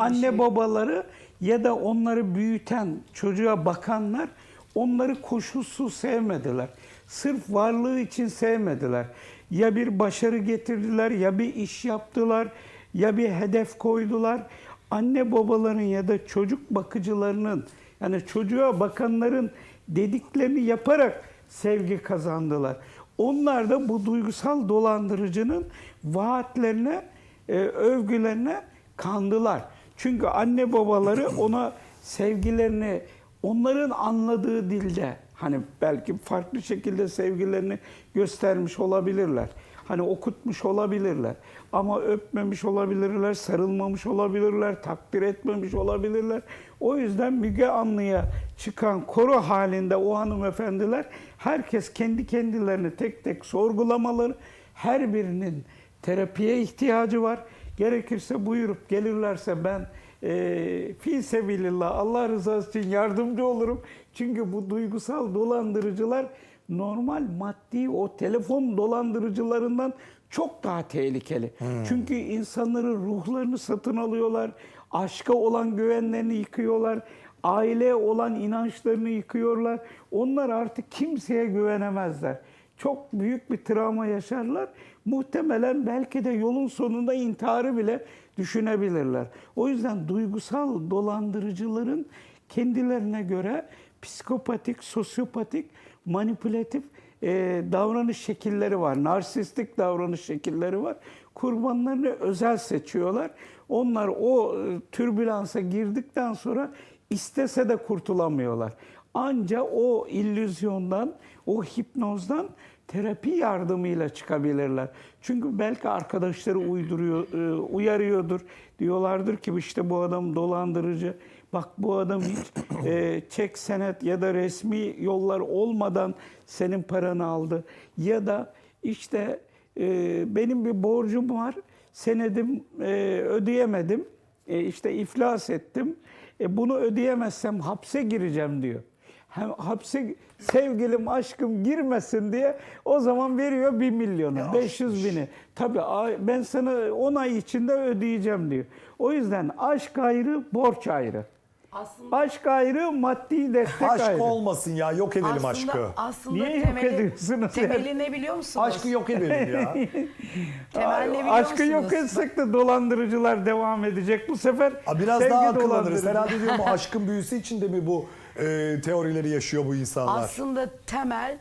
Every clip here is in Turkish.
anne şey. babaları ya da onları büyüten, çocuğa bakanlar onları koşulsuz sevmediler. Sırf varlığı için sevmediler. Ya bir başarı getirdiler, ya bir iş yaptılar, ya bir hedef koydular. Anne babaların ya da çocuk bakıcılarının yani çocuğa bakanların dediklerini yaparak sevgi kazandılar. Onlar da bu duygusal dolandırıcının vaatlerine, e, övgülerine kandılar. Çünkü anne babaları ona sevgilerini onların anladığı dilde hani belki farklı şekilde sevgilerini göstermiş olabilirler. Hani okutmuş olabilirler. Ama öpmemiş olabilirler, sarılmamış olabilirler, takdir etmemiş olabilirler. O yüzden Müge Anlı'ya çıkan koro halinde o hanımefendiler herkes kendi kendilerini tek tek sorgulamaları, her birinin terapiye ihtiyacı var. Gerekirse buyurup gelirlerse ben e, fi sebilillah Allah rızası için yardımcı olurum. Çünkü bu duygusal dolandırıcılar normal maddi o telefon dolandırıcılarından çok daha tehlikeli. Çünkü insanların ruhlarını satın alıyorlar. Aşka olan güvenlerini yıkıyorlar. Aileye olan inançlarını yıkıyorlar. Onlar artık kimseye güvenemezler. Çok büyük bir travma yaşarlar. Muhtemelen belki de yolun sonunda intiharı bile düşünebilirler. O yüzden duygusal dolandırıcıların kendilerine göre psikopatik, sosyopatik, manipülatif e, davranış şekilleri var. Narsistik davranış şekilleri var. Kurbanlarını özel seçiyorlar. Onlar o e, türbülansa girdikten sonra istese de kurtulamıyorlar. Anca o illüzyondan, o hipnozdan terapi yardımıyla çıkabilirler. Çünkü belki arkadaşları uyduruyor, e, uyarıyordur. Diyorlardır ki işte bu adam dolandırıcı. Bak bu adam hiç e, çek senet ya da resmi yollar olmadan senin paranı aldı. Ya da işte e, benim bir borcum var. Senedim e, ödeyemedim. E, işte iflas ettim. E, bunu ödeyemezsem hapse gireceğim diyor. Hem hapse sevgilim aşkım girmesin diye o zaman veriyor 1 milyonu, 500 bini. Tabii ben sana 10 ay içinde ödeyeceğim diyor. O yüzden aşk ayrı, borç ayrı. Aslında Aşk ayrı, maddi destek Aşk ayrı. olmasın ya yok edelim aslında, aşkı. aslında Niye yok temeli, ediyorsunuz temeli yani? ne biliyor musunuz? Aşkı yok edelim ya. Temel ne biliyor Aşkı yok musunuz? etsek de dolandırıcılar devam edecek. Bu sefer Aa, Biraz daha akıllanırız. Herhalde diyorum aşkın büyüsü içinde mi bu e, teorileri yaşıyor bu insanlar? Aslında temel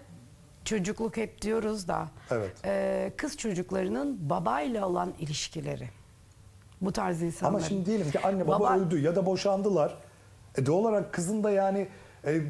çocukluk hep diyoruz da Evet. e, kız çocuklarının babayla olan ilişkileri. Bu tarz insanlar. Ama şimdi diyelim ki anne baba, öldü ya da boşandılar. E doğal olarak kızın da yani e,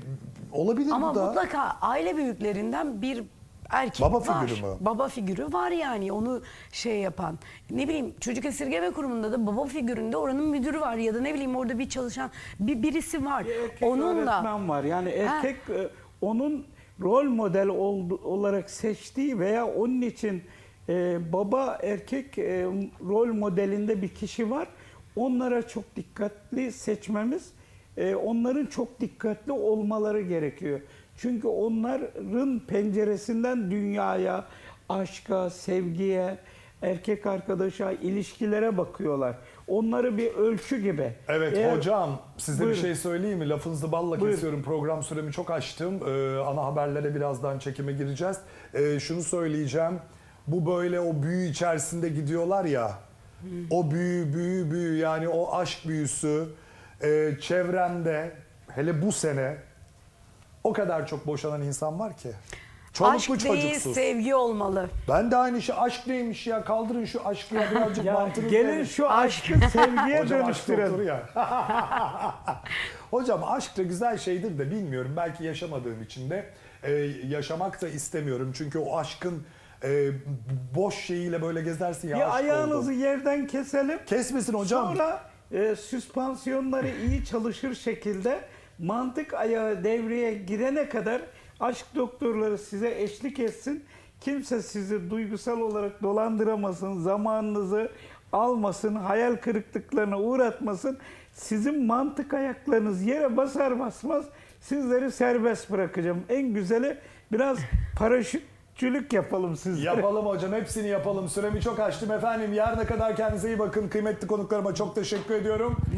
olabilir Ama bu da. mutlaka aile büyüklerinden bir erkek Baba var. figürü mü? Baba figürü var yani onu şey yapan. Ne bileyim çocuk esirgeme kurumunda da baba figüründe oranın müdürü var ya da ne bileyim orada bir çalışan bir birisi var. Bir erkek Onunla öğretmen var. Yani erkek e, onun rol model oldu- olarak seçtiği veya onun için e, baba erkek e, rol modelinde bir kişi var. Onlara çok dikkatli seçmemiz, e, onların çok dikkatli olmaları gerekiyor. Çünkü onların penceresinden dünyaya, aşka, sevgiye, erkek arkadaşa, ilişkilere bakıyorlar. Onları bir ölçü gibi. Evet Eğer- hocam size Buyurun. bir şey söyleyeyim mi? Lafınızı balla Buyurun. kesiyorum. Program süremi çok açtım. Ee, ana haberlere birazdan çekime gireceğiz. Ee, şunu söyleyeceğim. Bu böyle o büyü içerisinde gidiyorlar ya. O büyü büyü büyü yani o aşk büyüsü e, çevremde hele bu sene o kadar çok boşanan insan var ki. Çoluklu aşk değil çocuksuz. sevgi olmalı. Ben de aynı şey aşk neymiş ya kaldırın şu aşkı ya birazcık Ya mantığınızı gelin verin. şu aşkı sevgiye Hocam aşk doktoru dönüştürelim. ya. Hocam aşk da güzel şeydir de bilmiyorum. Belki yaşamadığım için de e, yaşamak da istemiyorum. Çünkü o aşkın e, boş şeyiyle böyle gezersin ya Bir aşk ayağınızı oldum. yerden keselim. Kesmesin hocam. Sonra e, süspansiyonları iyi çalışır şekilde mantık ayağı devreye girene kadar aşk doktorları size eşlik etsin. Kimse sizi duygusal olarak dolandıramasın, zamanınızı almasın, hayal kırıklıklarına uğratmasın. Sizin mantık ayaklarınız yere basar basmaz sizleri serbest bırakacağım. En güzeli biraz paraşütçülük yapalım sizlere. Yapalım hocam hepsini yapalım. Süremi çok açtım efendim. Yarına kadar kendinize iyi bakın. Kıymetli konuklarıma çok teşekkür ediyorum.